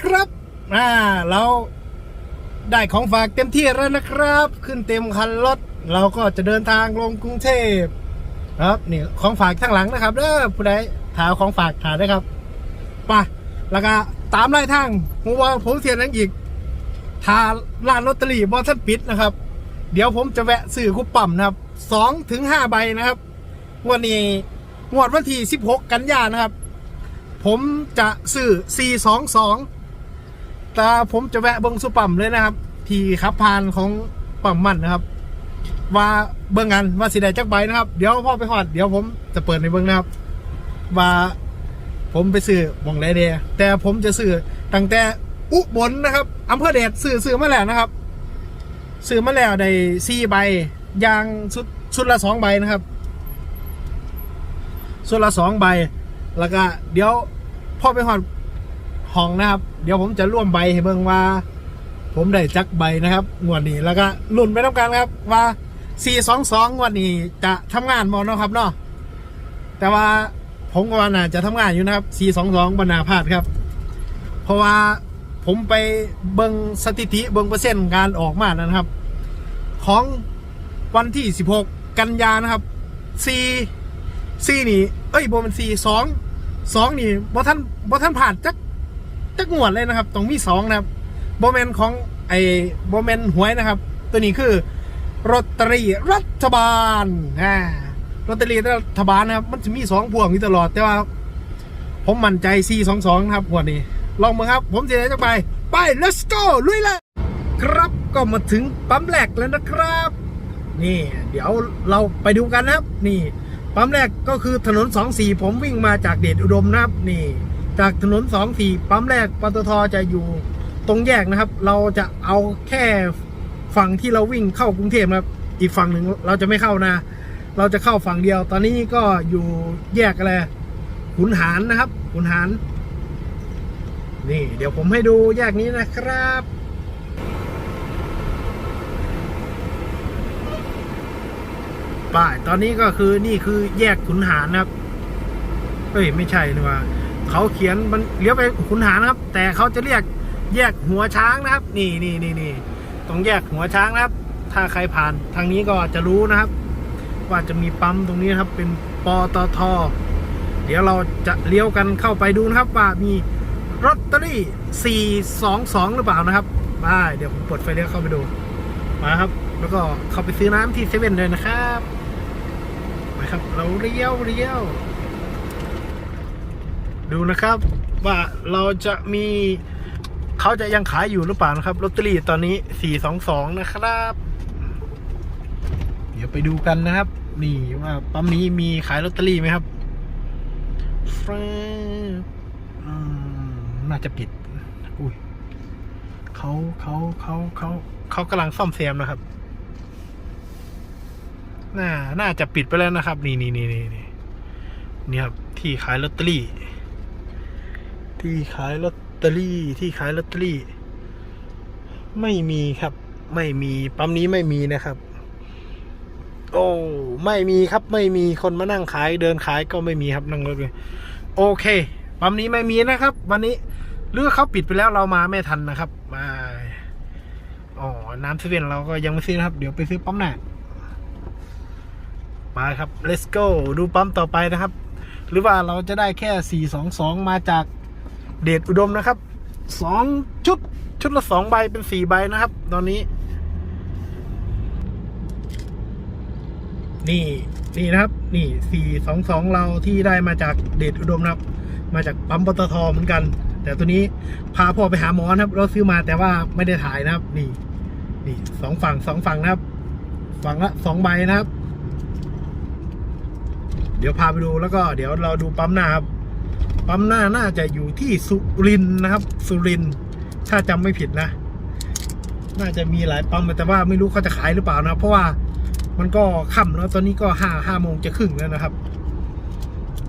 ครับอ่าเราได้ของฝากเต็มที่แล้วนะครับ ขึ้นเต็มคันรถเราก็จะเดินทางลงกรุงเทพครับนี่ของฝากข้างหลังนะครับเด้อผู้ใดถาของฝากถาได้ครับไปแล้วก็ตามไล่ทางผมว่าผมเสียนังอีกทาร้านลอตเตอรี่บอท่านปิดนะครับ เดี๋ยวผมจะแวะซื้อคูปปั่มนะครับสองถึงห้าใบนะครับ วันนี้งวดวันที่สิบหกกันยานะครับ ผมจะซื้อ 422 แต่ผมจะแวะเบิ้งสุปั๊มเลยนะครับ ที่ขับผ่านของปั๊มมันนะครับ ว่าเบิ้งกันว่าสิได้จักใบนะครับ เดี๋ยวพ่อไปหอด เดี๋ยวผมจะเปิดในเบิ้งนะครับ ว่าผมไปซื้อหมองไรเดียแต่ผมจะซื้อตั้งแต่อุบลนะครับอำเภอเดชซื้อซื้อมาแล้วนะครับ ซื้อมาแล้วได้สี่ใบยางชุดชุดละสองใบนะครับ ชุดละสองใบ แล้วก็เดี๋ยวพ่อไปหอดห้องนะครับ เดี๋ยวผมจะร่วมใบให้เบิ่งว่า ผมได้จักใบนะครับงวดนี้แล้วก็ลุ้นไปต้องกันครับว่า 422งวดนี้จะทำงานบอเนาะครับเนาะแต่ว่าผมก็ว่าน่าจะทำงานอยู่นะครับ 422บรรณาพาดครับ เพราะว่าผมไปเบิ่งสถิติเบิ่งเปอร์เซ็นต์การออกมานะครับ ของวันที่ 16 กันยานะครับ4สี่นี่ เอ้ยโบมันสี่สองสองนี่บอท่านบอท่านผ่านจักจักงวดเลยนะครับต้องมีสองนะครับโบแมนของไอ้โบแมนหวยนะครับ ตัวนี้คือรอตเตอรี่รัฐบาลอ่าลอตเตอรี่รัฐบาลนะครับ มันจะมีสองพวงอยู่ตลอดแต่ว่า ผมมั่นใจ4 2 2นะครับงวนี้ลองมาครับ ผมจะได้จักไป ไป let's go ลุยเลยครับก็มาถึงปั๊มแรกแล้วนะครับ นี่ เดี๋ยวเราไปดูกันนะครับ นี่ ปั๊มแรกก็คือถนน 24 ผมวิ่งมาจากเดชอุดมนะครับนี่ จากถนน 24 ปั๊มแรกปตทจะอยู่ตรงแยกนะครับ เราจะเอาแค่ฝั่งที่เราวิ่งเข้ากรุงเทพนะครับ อีกฝั่งหนึ่งเราจะไม่เข้านะ เราจะเข้าฝั่งเดียว ตอนนี้ก็อยู่แยกอะไรขุนหารนะครับขุนหารนี่ เดี๋ยวผมให้ดูแยกนี้นะครับ ป้ายตอนนี้ก็คือนี่คือแยกขุนหารนะครับเอ้ยไม่ใช่นี่ว่าเขาเขียนมันเลี้ยวไปขุนหารนะครับ แต่เขาจะเรียกแยกหัวช้างนะครับ นี่นี่นี่นี่ตรงแยกหัวช้างนะครับ ถ้าใครผ่านทางนี้ก็จะรู้นะครับ ว่าจะมีปั๊มตรงนี้ครับ เป็นปตทเดี๋ยวเราจะเลี้ยวกันเข้าไปดูนะครับ ว่ามีรอตเตอรี่ 422 หรือเปล่านะครับมาเดี๋ยวผมเปิดไฟเลี้ยวเข้าไปดู มาครับ แล้วก็เข้าไปซื้อน้ำที่เซเว่นเลยนะครับ ครับ เราเลี้ยวเลี้ยว ดูนะครับว่าเราจะมีเขาจะยังขายอยู่หรือเปล่านะครับลอตเตอรี่ตอนนี้422นะครับ เดี๋ยวไปดูกันนะครับ นี่ว่าปั๊มนี้มีขายลอตเตอรี่ไหมครับฟรน่าจะปิด อุ้ยเขาเขาเขาเขาเขากำลังซ่อมแซมนะครับ น่าน่าจะปิดไปแล้วนะครับ นี่นี่นี่นี่นี่นี่ครับที่ขายลอตเตอรี่ ที่ขายลอตเตอรี่ที่ขายลอตเตอรี่ ไม่มีครับ ไม่มีปั๊มนี้ไม่มีนะครับ โอ้ไม่มีครับ ไม่มีคนมานั่งขายเดินขายก็ไม่มีครับนั่งรถเลยโอเคปั๊มนี้ไม่มีนะครับ วันนี้หรือเขาปิดไปแล้วเรามาไม่ทันนะครับมาอ๋อน้ำเซเว่นเราก็ยังไม่ซื้อนะครับ เดี๋ยวไปซื้อปั๊มหน้า ไปครับ let's go ดูปั๊มต่อไปนะครับ หรือว่าเราจะได้แค่ 422 มาจากเดชอุดมนะครับสองชุด ชุดละสองใบเป็นสี่ใบนะครับ ตอนนี้ นี่นี่นะครับ นี่ 422 เราที่ได้มาจากเดชอุดมนะครับ มาจากปั๊มปตทเหมือนกัน แต่ตัวนี้พาพ่อไปหาหมอนะครับ เราซื้อมาแต่ว่าไม่ได้ถ่ายนะครับ นี่ นี่สองฝั่งสองฝั่งนะครับ ฝั่งละสองใบนะครับ เดี๋ยวพาไปดูแล้วก็เดี๋ยวเราดูปั๊มหน้าครับปั๊มหน้าน่าจะอยู่ที่สุรินนะครับ สุรินถ้าจำไม่ผิดนะ น่าจะมีหลายปั๊มแต่ว่าไม่รู้เขาจะขายหรือเปล่านะ เพราะว่ามันก็ค่ำแล้วตอนนี้ก็ห้าห้าโมงจะครึ่งแล้วนะครับ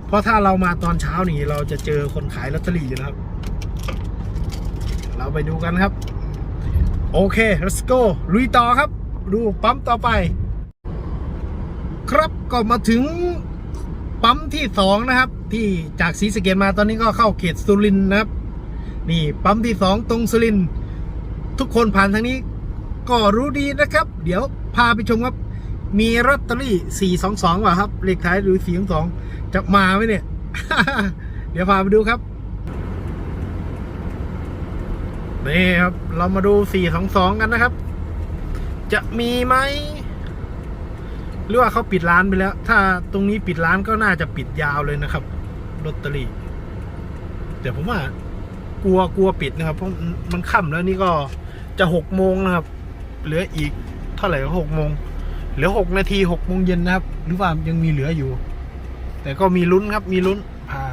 เพราะถ้าเรามาตอนเช้านี่เราจะเจอคนขายลอตเตอรี่อยู่นะครับ เราไปดูกันครับ โอเค let's go ลุยต่อครับ ดูปั๊มต่อไป ครับก็มาถึง ปั๊มที่สองนะครับ ที่จากศรีสะเกดมาตอนนี้ก็เข้าเขตสุรินทร์นะครับ นี่ปั๊มที่สองตรงสุรินทร์ทุกคนผ่านทางนี้ ก็รู้ดีนะครับ เดี๋ยวพาไปชมครับ มีลอตเตอรี่ 422ว่ะครับเลขท้ายหรือ 422 จะมาไหมเนี่ย เดี๋ยวพาไปดูครับนี่ครับ เรามาดู 422 กันนะครับ จะมีไหม หรือว่าเขาปิดร้านไปแล้ว ถ้าตรงนี้ปิดร้านก็น่าจะปิดยาวเลยนะครับลอตเตอรี่แต่ผมว่ากลัวกลัวปิดนะครับ เพราะมันค่ำแล้วนี่ก็จะหกโมงนะครับ เหลืออีกเท่าไหร่หกโมงเหลือหกนาทีหกโมงเย็นนะครับ หรือว่ายังมีเหลืออยู่ แต่ก็มีลุ้นครับ มีลุ้นพา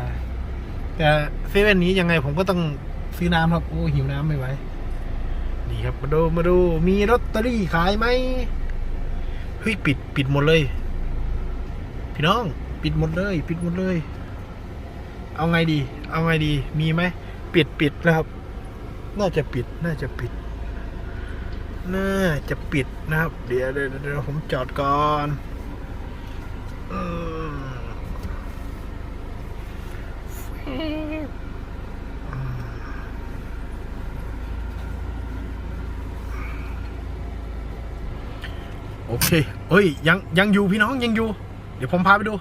แต่เซเว่นนี้ยังไงผมก็ต้องซื้อน้ำครับ โอ้หิวน้ำไม่ไหวนี่ครับมาดูมาดูมีลอตเตอรี่ขายไหมเฮ้ยปิด ปิดหมดเลย พี่น้อง ปิดหมดเลย ปิดหมดเลย เอาไงดี เอาไงดี มีไหม ปิดปิดนะครับ น่าจะปิด น่าจะปิด น่าจะปิดนะครับ เดี๋ยวเดี๋ยวผมจอดก่อนอืมโอ เคเอ้ยยังยังอยู่พี่น้องยังอยู่ เดี๋ยวผมพาไปดู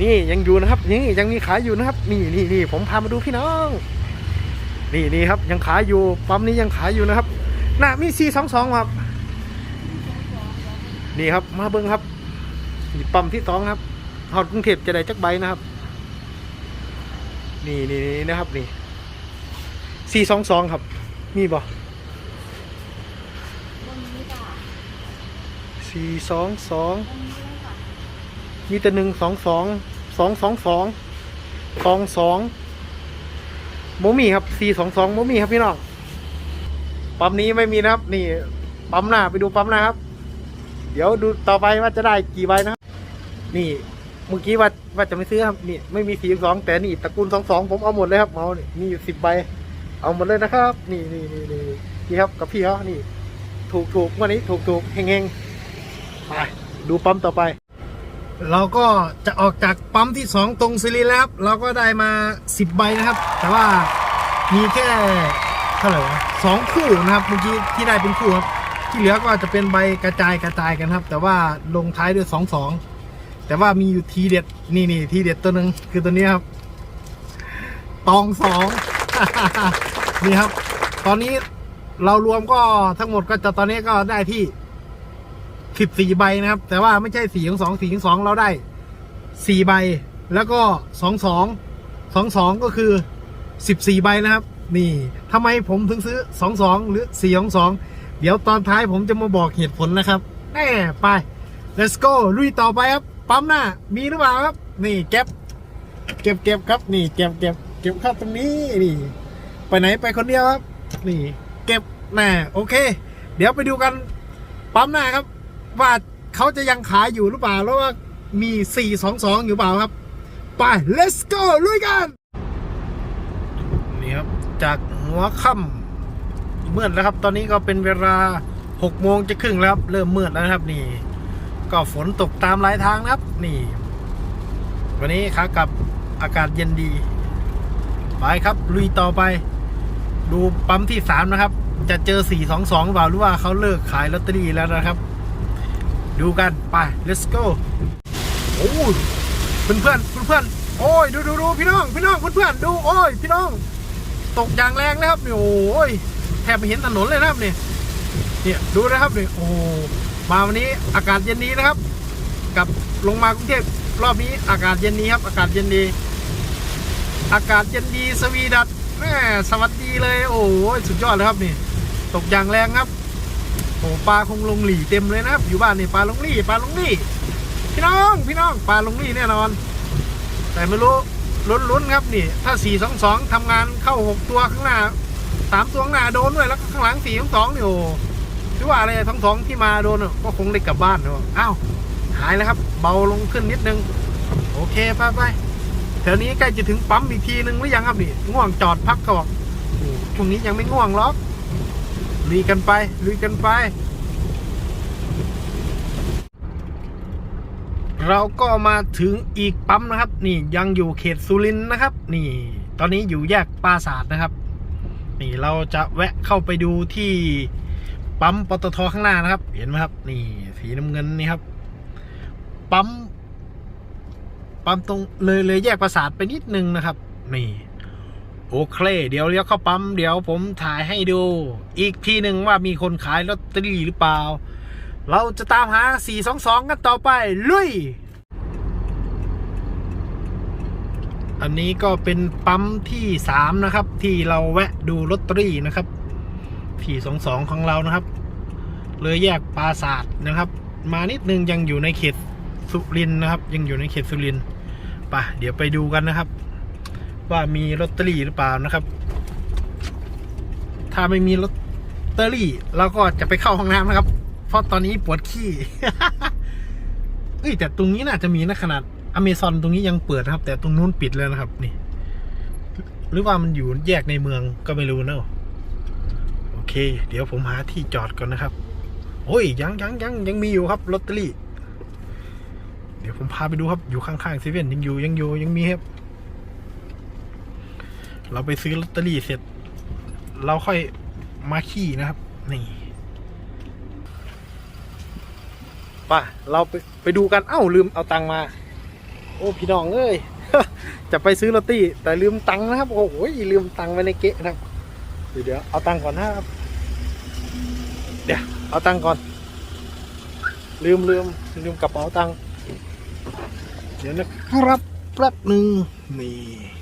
นี่ยังอยู่นะครับ นี่ยังมีขายอยู่นะครับ นี่นี่นี่ผมพามาดูพี่น้อง นี่นี่ครับ ยังขายอยู่ปั๊มนี้ยังขายอยู่นะครับน่ะมีสี่สองสองครับ นี่ครับมาเบิ้งครับปั๊มที่สองครับฮอดกรุงเทพจะได้จักใบนะครับ นี่นี่นี่นะครับนี่สี่สองสองครับ มีบ่ สี่สองสองมีแต่หนึ่งสองสองสองสองสองสองสองโมมี่ครับสี่สองสองโมมี่ครับพี่น้องปั๊มนี้ไม่มีนะครับ นี่ปั๊มหน้าไปดูปั๊มหน้าครับ เดี๋ยวดูต่อไปว่าจะได้กี่ใบนะครับนี่เมื่อกี้ว่าว่าจะไม่ซื้อครับนี่ไม่มีสี่สองแต่นี่ตระกูลสองสองผมเอาหมดเลยครับเอานี่มีอยู่สิบใบ เอาหมดเลยนะครับ นี่นี่นี่นี่นี่ครับกับพี่เขานี่ ถูกถูกวันนี้ถูกถูกเฮงเฮง ไปดูปั๊มต่อไป เราก็จะออกจากปั๊มที่สองตรงซิลินทร์แล้วครับเราก็ได้มาสิบใบนะครับ แต่ว่ามีแค่เท่าไหร่สองคู่นะครับเมื่อกี้ที่ได้เป็นคู่ครับที่เหลือก็จะเป็นใบกระจายกระจายกันครับ แต่ว่าลงท้ายด้วยสองสองแต่ว่ามีอยู่ทีเด็ดนี่นี่ทีเด็ดตัวหนึ่งคือตัวนี้ครับ ตองสองนี่ครับ ตอนนี้เรารวมก็ทั้งหมดก็จะตอนนี้ก็ได้ที่ สิบสี่ใบนะครับ แต่ว่าไม่ใช่สี่ของสองสี่ของสองเราได้สี่ใบ แล้วก็สองสองสองสองก็คือสิบสี่ใบนะครับ นี่ทำไมผมถึงซื้อสองสองหรือสี่ของสองเดี๋ยวตอนท้ายผมจะมาบอกเหตุผลนะครับแน่ไป let's go ลุยต่อไปครับ ปั๊มหน้า มีหรือเปล่าครับ นี่เก็บ เก็บเก็บครับ นี่เก็บเก็บเก็บเข้าตรงนี้นี่ ไปไหนไปคนเดียวครับ นี่ เก็บแน่โอเค เดี๋ยวไปดูกันปั๊มหน้าครับ ว่าเขาจะยังขายอยู่หรือเปล่า แล้วว่ามี 422 อยู่เปล่าครับ ไป let's go ลุยกัน นี่ครับ จากหัวค่ำเมืดแล้วครับ ตอนนี้ก็เป็นเวลา6โมงจะครึ่งแล้วครับ เริ่มมืดแล้วนะครับนี่ ก็ฝนตกตามหลายทางนะครับ นี่ วันนี้ขากลับอากาศเย็นดี ไปครับ ลุยต่อไป ดูปั๊มที่ 3 นะครับ จะเจอ 422หรือเปล่าหรือว่าเขาเลิกขายลอตเตอรี่แล้วนะครับ ดูกัน ไป let's go โอ้ยเพื่อนเพื่อนเพื่อนเพื่อนโอ้ยดูดูดูพี่น้อง พี่น้องเพื่อนเพื่อนดูโอ้ยพี่น้อง ตกอย่างแรงนะครับนี่โอ้ยแทบไม่เห็นถนนเลยนะครับนี่เนี่ยดูนะครับนี่โอ้มาวันนี้อากาศเย็นนี้นะครับ กับลงมากรุงเทพรอบนี้อากาศเย็นนี้ครับ อากาศเย็นดี อากาศเย็นดีสวีดัตแม่สวัสดีเลย โอ้ยสุดยอดเลยครับนี่ ตกอย่างแรงครับ โอ้ปลาคงลงหลี่เต็มเลยนะครับ อยู่บ้านนี่ปลาลงหลี่ปลาลงหลี่พี่น้องพี่น้องปลาลงหลี่แน่นอน แต่ไม่รู้ลุ้นๆครับนี่ ถ้าสี่สองสองทำงานเข้าหกตัวข้างหน้าสามตัวข้างหน้าโดนด้วยแล้วข้างหลังสี่สองสองนี่โอ้หรือว่าอะไรทั้งสองที่มาโดนก็คงได้กลับบ้านเนอะอ้าวหายแล้วครับ เบาลงขึ้นนิดนึง โอเคไปไปแถวนี้ใกล้จะถึงปั๊มอีกทีนึงหรือยังครับนี่ง่วงจอดพักก็บอกช่วงนี้ยังไม่ง่วงหรอก ลุยกันไปลุยกันไป เราก็มาถึงอีกปั๊มนะครับ นี่ยังอยู่เขตสุรินทร์นะครับ นี่ ตอนนี้อยู่แยกปราสาทนะครับ นี่เราจะแวะเข้าไปดูที่ปั๊มปตทข้างหน้านะครับ เห็นไหมครับ นี่สีน้ำเงินนี่ครับ ปั๊มปั๊มตรงเลยเลยแยกปราสาทไปนิดนึงนะครับ นี่ โอเค เดี๋ยวเลี้ยวเข้าปั๊มเดี๋ยวผมถ่ายให้ดู อีกทีหนึ่งว่ามีคนขายลอตเตอรี่หรือเปล่า เราจะตามหา 422 กันต่อไป ลุย อันนี้ก็เป็นปั๊มที่ 3 นะครับ ที่เราแวะดูลอตเตอรี่นะครับ 422 ของเรานะครับ เลยแยกปราศาสตร์นะครับ มานิดนึงยังอยู่ในเขตสุรินทร์นะครับ ยังอยู่ในเขตสุรินทร์ไปเดี๋ยวไปดูกันนะครับ ว่ามีลอตเตอรี่หรือเปล่านะครับ ถ้าไม่มีลอตเตอรี่เราก็จะไปเข้าห้องน้ำนะครับ เพราะตอนนี้ปวดขี้เอ้ยแต่ตรงนี้น่าจะมีนะขนาดอเมซอนตรงนี้ยังเปิดนะครับ แต่ตรงนู้นปิดแล้วนะครับ นี่ หรือว่ามันอยู่แยกในเมืองก็ไม่รู้นะโอเค เดี๋ยวผมหาที่จอดก่อนนะครับ โอ้ยยังยังยังยังมีอยู่ครับลอตเตอรี่ เดี๋ยวผมพาไปดูครับอยู่ข้างๆเซเว่นยังอยู่ยังอยู่ยังมีครับ เราไปซื้อลอตเตอรี่เสร็จ เราค่อยมาขี่นะครับ นี่ป่ะเราไปไปดูกัน เอ้าลืมเอาตังมา โอ้ พี่น้องเอ้ย จะไปซื้อลอตเตอรี่แต่ลืมตังนะครับ โอ้โหลืมตังไว้ในเก๊ะนะครับ เดี๋ยวเอาตังก่อนนะครับ เดี๋ยวเอาตังก่อน ลืมลืมลืมกระเป๋าตัง เดี๋ยวนะครับแป๊บหนึ่งนี่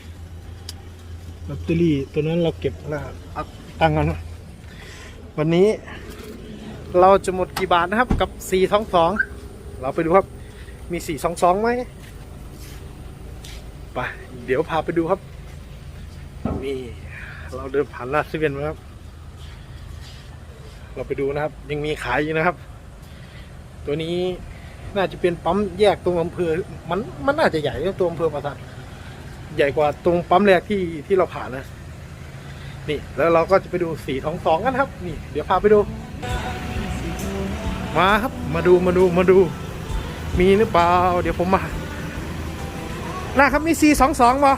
ลอตเตอรี่ตัวนั้นเราเก็บแล้วเอาตังค์กันนะวันนี้เราจะหมดกี่บาทนะครับกับ 422 เราไปดูครับมี 422ไหมไปเดี๋ยวพาไปดูครับนี่เราเดินผ่านลาดเซเว่นมาครับ เราไปดูนะครับ ยังมีขายอยู่นะครับ ตัวนี้น่าจะเป็นปั๊มแยกตรงอำเภอ มันมันน่าจะใหญ่นะตัวอำเภอปราสาท ใหญ่กว่าตรงปั๊มแรกที่ที่เราผ่านนะนี่แล้วเราก็จะไปดูสีทองสองกันครับ นี่ เดี๋ยวพาไปดู มาครับมาดูมาดูมาดู มีหรือเปล่า เดี๋ยวผมมานะครับมีสี่สองสองมา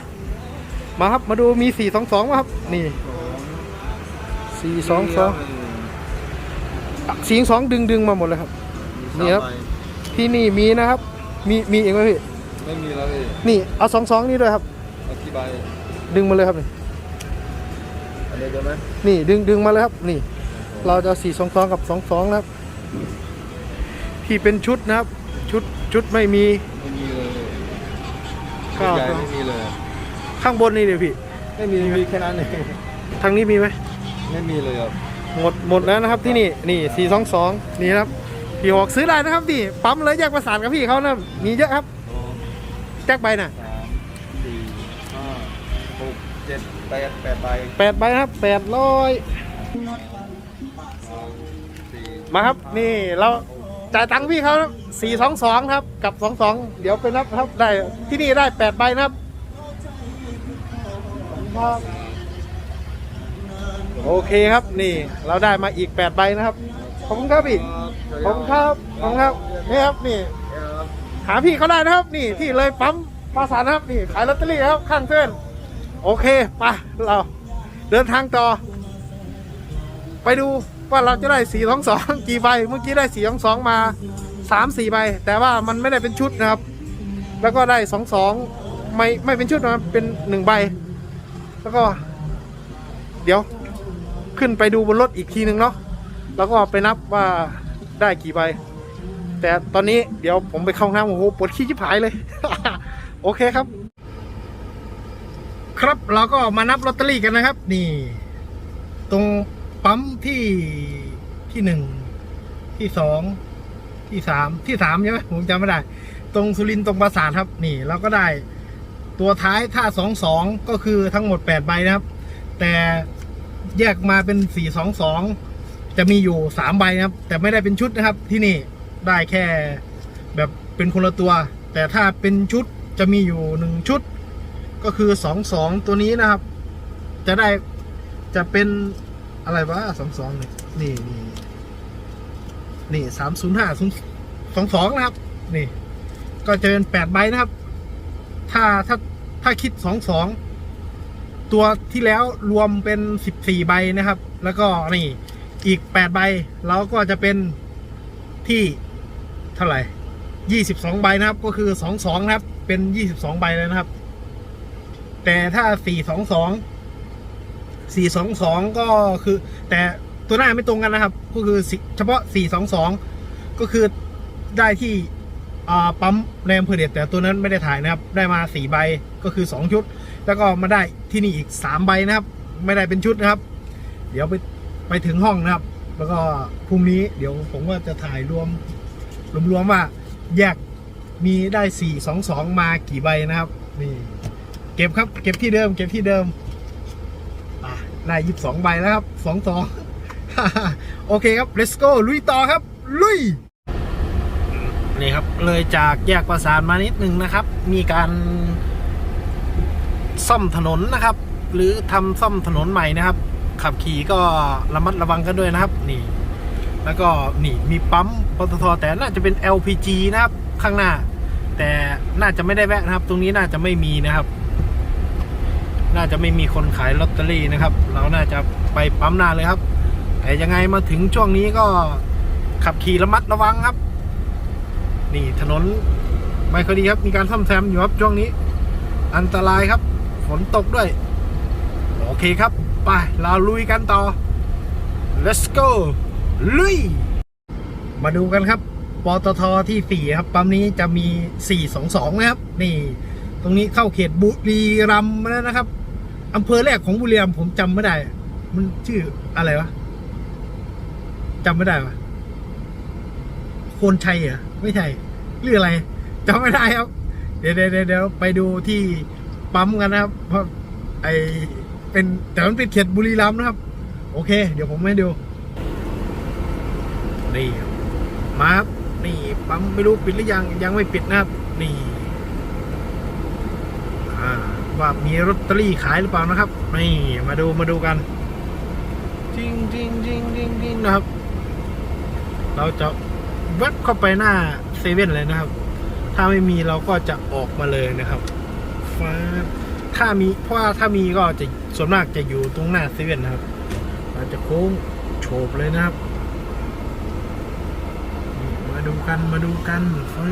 มาครับมาดูมีสี่สองสองมาครับ นี่สี่สองสองสี่สองดึงดึงมาหมดเลยครับ นี่ครับ ที่นี่มีนะครับ มีมีเองไหมพี่ไม่มีแล้วพี่นี่เอาสองสองนี่ด้วยครับเอา กี่ใบดึงมาเลยครับนี่อันนี้ได้ไหมนี่ดึงดึงมาเลยครับนี่ เราจะสี่สองสองกับสองสองนะครับ ที่เป็นชุดนะครับ ชุดชุดไม่มีไม่มีเลยก็ใหญ่ไม่มีเลย ข้างบนนี่เดี๋ยวพี่ ไม่มีมีแค่นั้นเองทางนี้มีไหมไม่มีเลยครับหมดหมดแล้วนะครับที่นี่นี่สี่สองสองนี่นะครับพี่หอกซื้อได้นะครับนี่ปั๊มเลยแยกประสานกับพี่เขานะมีเยอะครับสองแจ็คใบน่ะ แปดแปดใบแปดใบครับแปดร้อยมาครับนี่เราจ่ายตังค์พี่เขาสี่สองสองครับ กับสองสองเดี๋ยวไปนับครับได้ที่นี่ได้แปดใบนะครับโอเคครับนี่เราได้มาอีกแปดใบนะครับขอบคุณครับพี่ขอบคุณครับขอบคุณครับนี่ครับนี่ หาพี่เขาได้นะครับ นี่ที่เลยปั๊มปราสานะครับนี่ขายลอตเตอรี่ครับข้างเส้น โอเคไปเราเดินทางต่อ ไปดูว่าเราจะได้สี่สองสองกี่ใบ เมื่อกี้ได้สี่สองสองมาสามสี่ใบ แต่ว่ามันไม่ได้เป็นชุดนะครับ แล้วก็ได้สองสองไม่ไม่เป็นชุดนะเป็นหนึ่งใบ แล้วก็ เดี๋ยวขึ้นไปดูบนรถอีกทีหนึ่งเนาะแล้วก็ไปนับว่าได้กี่ใบ แต่ตอนนี้เดี๋ยวผมไปเข้าห้องน้ำโอ้โหปวดขี้ชิบหายเลย โอเคครับ ครับ เราก็มานับลอตเตอรี่กันนะครับ นี่ ตรงปั๊มที่ที่หนึ่งที่สองที่สามที่สามใช่ไหมผมจำไม่ได้ ตรงสุรินตรงปราสาทครับ นี่ เราก็ได้ตัวท้ายถ้าสองสองก็คือทั้งหมดแปดใบนะครับ แต่แยกมาเป็นสี่สองสองจะมีอยู่สามใบนะครับ แต่ไม่ได้เป็นชุดนะครับ ที่นี่ได้แค่แบบเป็นคนละตัว แต่ถ้าเป็นชุดจะมีอยู่หนึ่งชุด ก็คือสองสองตัวนี้นะครับ จะได้จะเป็นอะไรวะสองสองนี่นี่นี่นี่สามศูนย์ห้าศูนย์สองสองนะครับ นี่ ก็จะเป็นแปดใบนะครับ ถ้าถ้าถ้าคิดสองสองตัวที่แล้วรวมเป็นสิบสี่ใบนะครับ แล้วก็นี่อีกแปดใบแล้วก็จะเป็นที่เท่าไหร่ยี่สิบสองใบนะครับ ก็คือสองสองนะครับ เป็นยี่สิบสองใบเลยนะครับ แต่ถ้าสี่สองสองสี่สองสองก็คือ แต่ตัวหน้าไม่ตรงกันนะครับ ก็คือเฉพาะสี่สองสองก็คือได้ที่ปั๊มในอำเภอเดชแต่ตัวนั้นไม่ได้ถ่ายนะครับ ได้มาสี่ใบก็คือสองชุด แล้วก็มาได้ที่นี่อีกสามใบนะครับ ไม่ได้เป็นชุดนะครับ เดี๋ยวไปไปถึงห้องนะครับ แล้วก็พรุ่งนี้เดี๋ยวผมก็จะถ่ายรวมรวมๆว่าแยกมีได้สี่สองสองมากี่ใบนะครับนี่ เก็บครับ เก็บที่เดิม เก็บที่เดิมได้ยี่สิบสองใบแล้วครับสองสองโอเคครับ let's go ลุยต่อครับ ลุย นี่ครับ เลยจากแยกประสานมานิดนึงนะครับ มีการซ่อมถนนนะครับ หรือทำซ่อมถนนใหม่นะครับ ขับขี่ก็ระมัดระวังกันด้วยนะครับ นี่ แล้วก็นี่มีปั๊มปตทแต่น่าจะเป็น LPG นะครับ ข้างหน้า แต่น่าจะไม่ได้แวะนะครับ ตรงนี้น่าจะไม่มีนะครับ น่าจะไม่มีคนขายลอตเตอรี่นะครับ เราน่าจะไปปั๊มหน้าเลยครับ แต่ยังไงมาถึงช่วงนี้ก็ขับขี่ระมัดระวังครับ นี่ถนนไม่ค่อยดีครับ มีการซ่อมแซมอยู่ครับช่วงนี้ อันตรายครับ ฝนตกด้วย โอเคครับ ไป เราลุยกันต่อ let's go ลุย มาดูกันครับปตทที่สี่ครับ ปั๊มนี้จะมี 422 นะครับ นี่ ตรงนี้เข้าเขตบุรีรัมย์มาแล้วนะครับอำเภอแรกของบุรีรัมย์ผมจำไม่ได้ มันชื่ออะไรวะจำไม่ได้วะโคนชัยเหรอไม่ใช่หรืออะไรจำไม่ได้ครับ เดี๋ยวเดี๋ยวเดี๋ยวไปดูที่ปั๊มกันนะครับ เพราะไอเป็นแต่มันเป็นเขตบุรีรัมย์นะครับ โอเค เดี๋ยวผมให้ดูนี่มาครับนี่ปั๊มไม่รู้ปิดหรือยังยังไม่ปิดนะครับ นี่ ว่ามีลอตเตอรี่ขายหรือเปล่านะครับนี่มาดูมาดูกันจริงจริงจริงจริงจริงนะครับ เราจะแวบเข้าไปหน้าเซเว่นเลยนะครับ ถ้าไม่มีเราก็จะออกมาเลยนะครับฟ้าถ้ามีเพราะว่าถ้ามีก็จะส่วนมากจะอยู่ตรงหน้าเซเว่นนะครับ เราจะโค้งโฉบเลยนะครับ มาดูกันมาดูกันฟ้า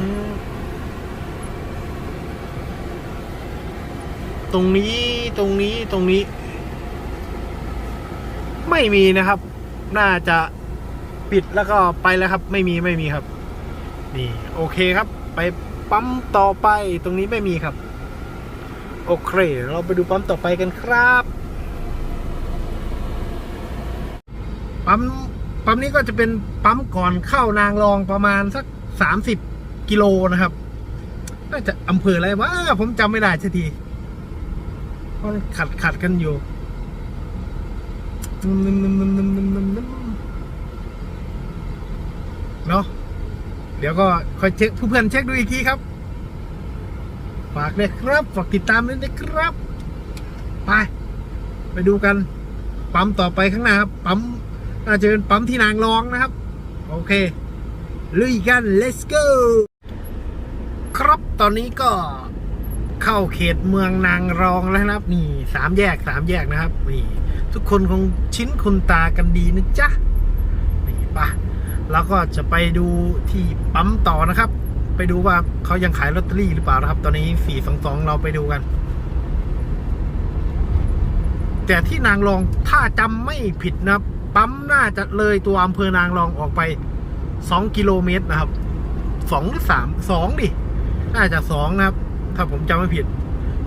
ตรงนี้ตรงนี้ตรงนี้ ไม่มีนะครับ น่าจะปิดแล้วก็ไปแล้วครับ ไม่มีไม่มีครับ นี่โอเคครับ ไปปั๊มต่อไปตรงนี้ไม่มีครับ โอเค เราไปดูปั๊มต่อไปกันครับ ปั๊มปั๊มนี้ก็จะเป็นปั๊มก่อนเข้านางรองประมาณสักสามสิบกิโลนะครับ น่าจะอำเภออะไรวะผมจำไม่ได้สักที มัขัดขัดกันอยู่นึมนึมนึมนึมนึมนึมเนาะเดี๋ยวก็คอยเช็คเพื่อนเช็คดูอีกทีครับ ฝากเลยครับ ฝากติดตามด้วยนะครับ ไป ไปดูกัน ปั๊มต่อไปข้างหน้าครับ ปั๊มน่าจะเป็นปั๊มที่นางรองนะครับ โอเค ลุยกัน let's go ครับตอนนี้ก็ เข้าเขตเมืองนางรองแล้วนะครับ นี่สามแยกสามแยกนะครับนี่ทุกคนคงชิ้นคุณตากันดีนะจ๊ะนี่ปะแล้วก็จะไปดูที่ปั๊มต่อนะครับ ไปดูว่าเขายังขายลอตเตอรี่หรือเปล่านะครับ ตอนนี้สี่สองสองเราไปดูกัน แต่ที่นางรองถ้าจำไม่ผิดนะครับ ปั๊มน่าจะเลยตัวอำเภอนางรองออกไปสองกิโลเมตรนะครับสองหรือสามสองดิน่าจะสองนะครับ ถ้าผมจำไม่ผิด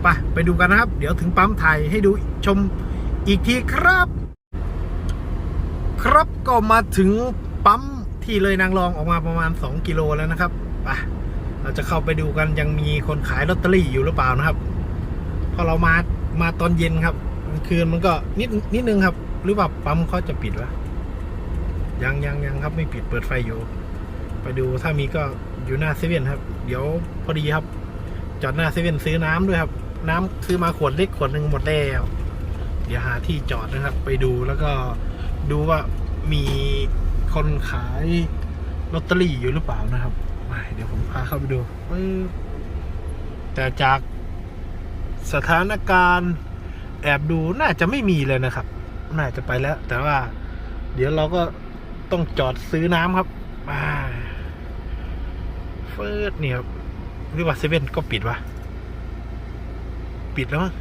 ไปไปดูกันนะครับ เดี๋ยวถึงปั๊มไทยให้ดูชมอีกทีครับ ครับก็มาถึงปั๊มที่เลยนางรองออกมาประมาณ 2 กิโลแล้วนะครับไปเราจะเข้าไปดูกันยังมีคนขายลอตเตอรี่อยู่หรือเปล่านะครับ พอเรามามาตอนเย็นครับคืนมันก็นิดนิดนึงครับ หรือว่าปั๊มเขาจะปิดวะยังยังยังครับไม่ปิดเปิดไฟอยู่ ไปดูถ้ามีก็อยู่หน้าเซเว่นครับ เดี๋ยวพอดีครับ จอดหน้าเซเว่นซื้อน้ำด้วยครับ น้ำซื้อมาขวดเล็กขวดหนึ่งหมดแล้ว เดี๋ยวหาที่จอดนะครับ ไปดูแล้วก็ดูว่ามีคนขายลอตเตอรี่อยู่หรือเปล่านะครับเดี๋ยวผมพาเข้าไปดูแต่จากสถานการณ์แอบดูน่าจะไม่มีเลยนะครับ น่าจะไปแล้ว แต่ว่า เดี๋ยวเราก็ต้องจอดซื้อน้ำครับอ่าเฟิร์สนี่ครับ หรือว่าเซเว่นก็ปิดวะปิดแล้วมั้ง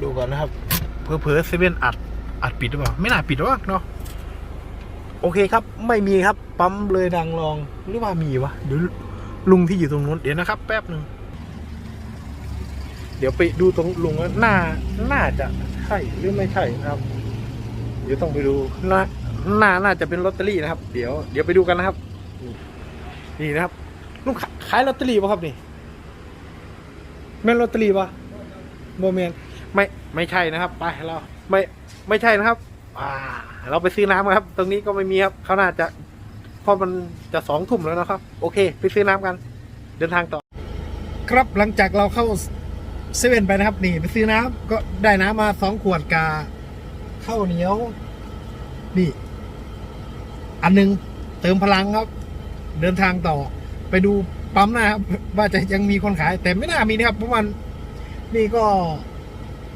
ดูก่อนนะครับเพอๆเซเว่นอัดอัดปิดหรือเปล่า ไม่น่าปิดหรอกเนาะโอเคครับ ไม่มีครับ ปั๊มเลยดังรองหรือว่ามีวะเดี๋ยวลุงที่อยู่ตรงนู้นเดี๋ยวนะครับ แป๊บหนึ่งเดี๋ยวไปดูตรงลุงว่าน่าน่าจะใช่หรือไม่ใช่นะครับ เดี๋ยวต้องไปดูน่าน่าน่าจะเป็นลอตเตอรี่นะครับ เดี๋ยวเดี๋ยวไปดูกันนะครับ นี่นะครับลุงขายขายลอตเตอรี่ป่ะครับนี่แม่นลอตเตอรี่ป่ะโมเมนไม่ไม่ใช่นะครับไปเราไม่ไม่ใช่นะครับ อ่า เราไปซื้อน้ำกันครับ ตรงนี้ก็ไม่มีครับเขาน่าจะเพราะมันจะสองทุ่มแล้วนะครับ โอเค ไปซื้อน้ำกัน เดินทางต่อ ครับหลังจากเราเข้าเซเว่นไปนะครับ นี่ ไปซื้อน้ำก็ได้น้ำมาสองขวดกาข้าวเหนียว นี่ อันหนึงเติมพลังครับ เดินทางต่อไปดูปั๊มนะครับว่าจะยังมีคนขาย แต่ไม่น่ามีนะครับเพราะมันนี่ก็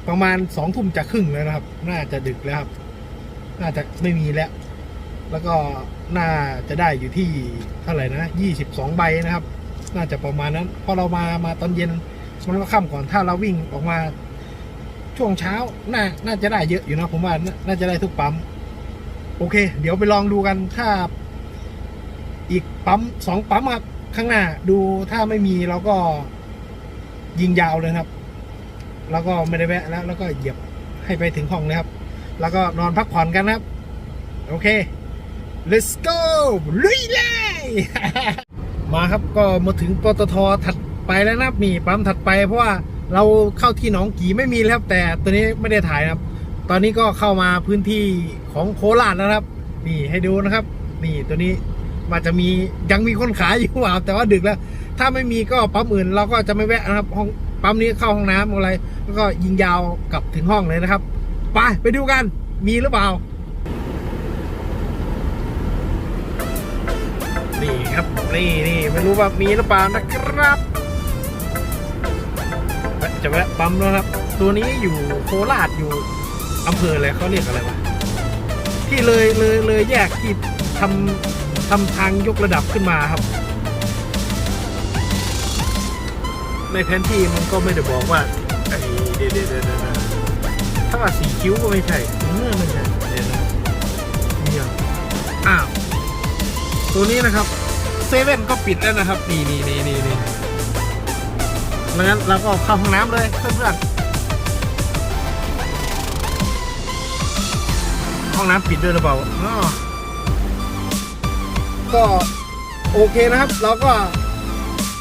ประมาณสองทุ่มจะครึ่งแล้วนะครับ น่าจะดึกแล้วครับ น่าจะไม่มีแล้ว แล้วก็น่าจะได้อยู่ที่เท่าไหร่นะยี่สิบสองใบนะครับ น่าจะประมาณนั้นพอเรามามาตอนเย็นมันก็ค่ำก่อนถ้าเราวิ่งออกมา ช่วงเช้าน่าน่าจะได้เยอะอยู่นะผมว่าน่าน่าจะได้ทุกปั๊มโอเค เดี๋ยวไปลองดูกันถ้า อีกปั๊มสองปั๊มครับข้างหน้าดูถ้าไม่มีเราก็ยิงยาวเลยครับ แล้วก็ไม่ได้แวะแล้ว แล้วก็เหยียบให้ไปถึงห้องเลยครับ แล้วก็นอนพักผ่อนกันครับ โอเค let's go ลุยเลยมาครับก็มาถึงปตทถัดไปแล้วนะครับนี่ปั๊มถัดไป เพราะว่าเราเข้าที่หนองกีไม่มีแล้วแต่ตัวนี้ไม่ได้ถ่ายนะครับ ตอนนี้ก็เข้ามาพื้นที่ของโคราชแล้วนะครับ นี่ให้ดูนะครับ นี่ตัวนี้ มันจะมียังมีคนขายอยู่เปล่าแต่ว่าดึกแล้ว ถ้าไม่มีก็ปั๊มอื่นเราก็จะไม่แวะนะครับ ห้องปั๊มนี้เข้าห้องน้ำอะไร แล้วก็ยิงยาวกลับถึงห้องเลยนะครับ ไปไปดูกันมีหรือเปล่า นี่ครับนี่นี่ไม่รู้ว่ามีหรือเปล่านะครับจะแวะปั๊มแล้วครับ ตัวนี้อยู่โคราชอยู่อำเภออะไรเขาเรียกอะไรวะที่เลยเลยเลยแยกที่ทำ ทำทางยกระดับขึ้นมาครับ ในแผนที่มันก็ไม่ได้บอกว่าไอ้เดเดเดเดถ้าว่าสีคิ้วก็ไม่ใช่เมื่อไม่ใช่เดนะเนี่ยอ้าวตัวนี้นะครับเซเว่นก็ปิดแล้วนะครับ นี่นี่นี่นี่นี่งั้นเราก็เข้าห้องน้ำเลยเพื่อนๆห้องน้ำปิดด้วยหรือเปล่าอ๋อ ก็โอเคนะครับ เราก็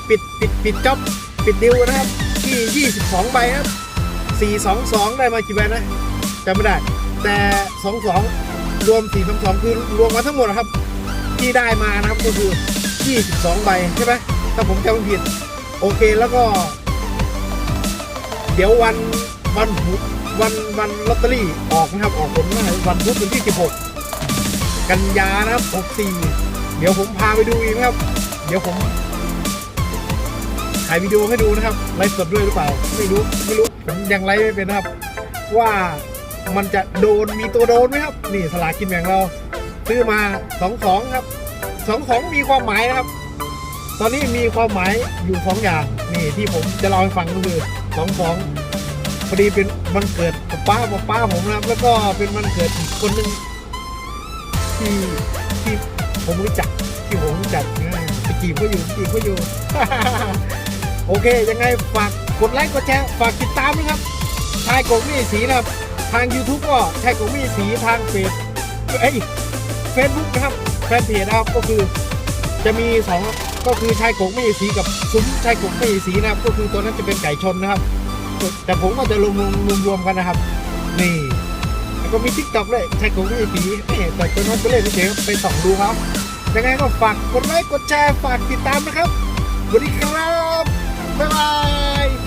ปิดปิดปิดจ็อบปิดดิวนะครับ ที่ 22 ใบครับ 422 ได้มากี่ใบนะจำไม่ได้ แต่ 22 รวม 422 คือรวมมาทั้งหมดนะครับ ที่ได้มานะครับก็คือ 22 ใบใช่ไหมถ้าผมจำไม่ผิด โอเคแล้วก็ เดี๋ยววันวันวันวันลอตเตอรี่ออกนะครับ ออกผลนะวันพุธวันที่ 16 กันยานะครับ 64 ดี๋ยวผมพาไปดูอีกนะครับ เดี๋ยวผมถ่ายวิดีโอให้ดูนะครับไลฟ์สดด้วยหรือเปล่า ไม่รู้ไม่รู้ผมยังไลฟ์ไม่เป็นนะครับ ว่ามันจะโดนมีตัวโดนไหมครับ นี่สลากกินแบ่งเรา ซื้อมาสองสองครับสองสองมีความหมายนะครับ ตอนนี้มีความหมายอยู่สองอย่างนี่ที่ผมจะเล่าให้ฟังก็คือสองสองพอดีเป็นวันเกิดป้าป้าผมนะครับ แล้วก็เป็นวันเกิดอีกคนหนึ่งที่ที่ ผมรู้จักที่ผมรู้จักนะไปจีบเขาอยู่จีบเขาอยู่ โอเค ยังไงฝากกดไลค์กดแชร์ฝากติดตามนะครับชายกงมีสีนะครับ ทาง YouTube ก็ชายกงมีสีทางเฟซเอ้ยเฟซบุ๊กนะครับแฟนเพจนะครับก็คือจะมีสองก็คือชายกกไม่สีกับซุ้มชายกกไม่สีนะครับ ก็คือตัวนั้นจะเป็นไก่ชนนะครับ แต่ผมก็จะรวมรวมรวมกันนะครับ นี่ ก็มีทิกตอกด้วยชายกกไม่สีเอ้ยแต่ตัวนั้นก็เล่นเฉยไปส่องดูครับ ยังไงก็ฝากกดไลค์กดแชร์ฝากติดตามนะครับสวัสดีครับบ๊ายบาย